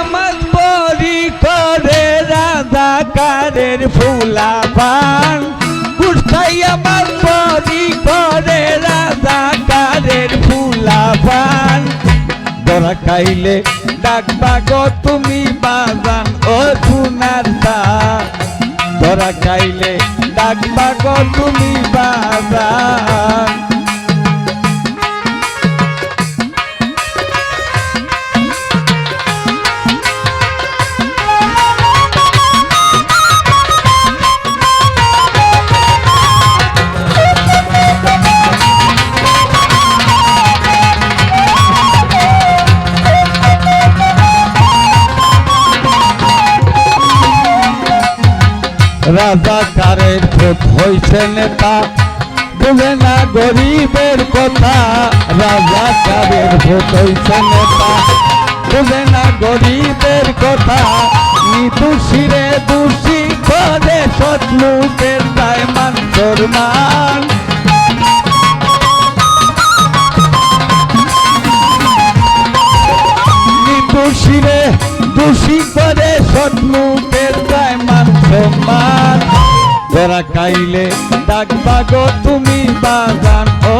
আমার বড়ি করে রাধাকারের ফুলা পান। আমার বড়ি করে রাধাকারের ফুলা পান। ধরা খাইলে ডাকবা গো তুমি বাজান ও তার ধরা খাইলে ডাকবা গো তুমি বাজান। রাজাকারের ভোট হয়েছে নেতা? বুঝে না গরিবের কথা রাজাকারের ভোট হয়েছে নেতা? বুঝে না গরিবের কথা, নিদুষিরে দোষী করে শত্রুকের দায় মান সম্মান। দোষীরে দোষী করে সন্মুখের গায় মান সম্মান। ধরা খাইলে ডাকবা গো তুমি বাগান। ও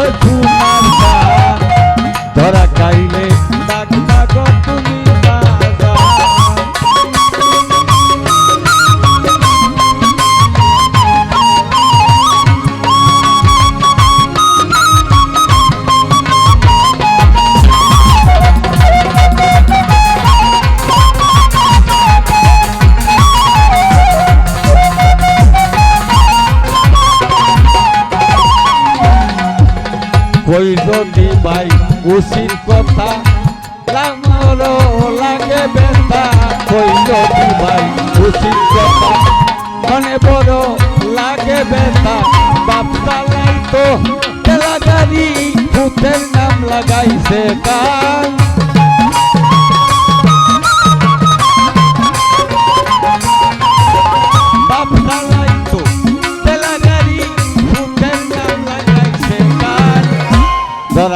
কই যদি ভাই উচিত কথা রামর লাগে বেতা কইল ভাই উচিত কথা মনে বড় লাগে বেতা বাপটা তো তেলা গাড়ি ভূতের নাম লাগাইছে কান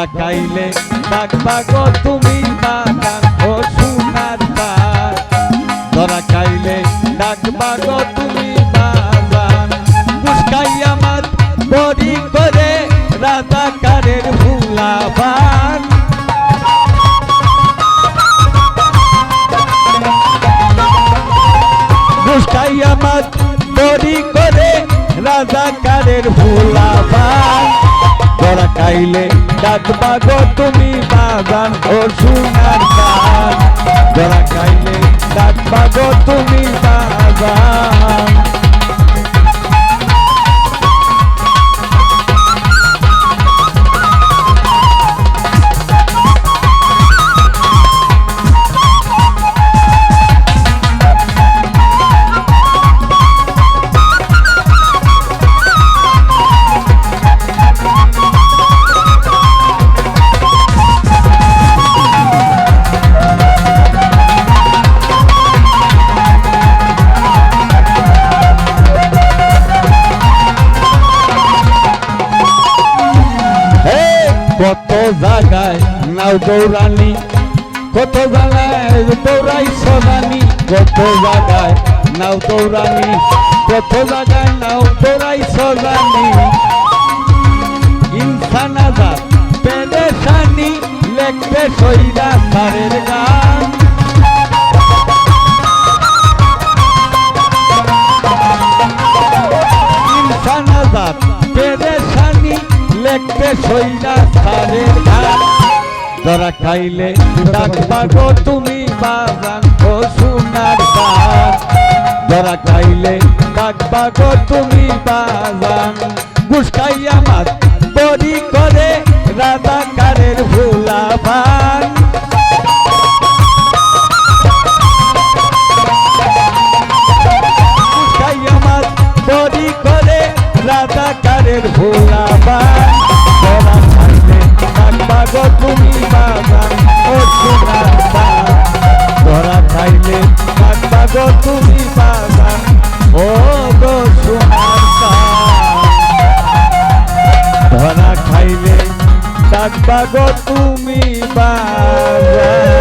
ধরা খাইলে ডাকবা গো তুমি বাগান ও সোনার পান ধরা খাইলে ডাকবা গো তুমি বাগান মুস্কাই আমার বড়ি করে, রাধাকারের ফুলা পান মুস্কাই আমার বড়ি করে, রাধাকারের ফুলা পান ধরা খাইলে ডাকবা গো তুমি বাগান ও সোনার গান কত জায়গায় নাও দৌড়ানি কত জায়গায় দৌড়াই সদানি, কত জায়গায় নাও দৌড়ানি কত জায়গায় নাও দৌড়াই সদানি। ইনসান আজাদ পেরেশানি লেখবে সইরা সারের গান হইলা সারের ধান খাইলে ডাকবা তুমি বাজান ও সোনার ধান ধরা খাইলে ডাকবা তুমি বাজান। করে রাধা কারের ফুলা চাইলে ডাকবা গো তুমি বাবা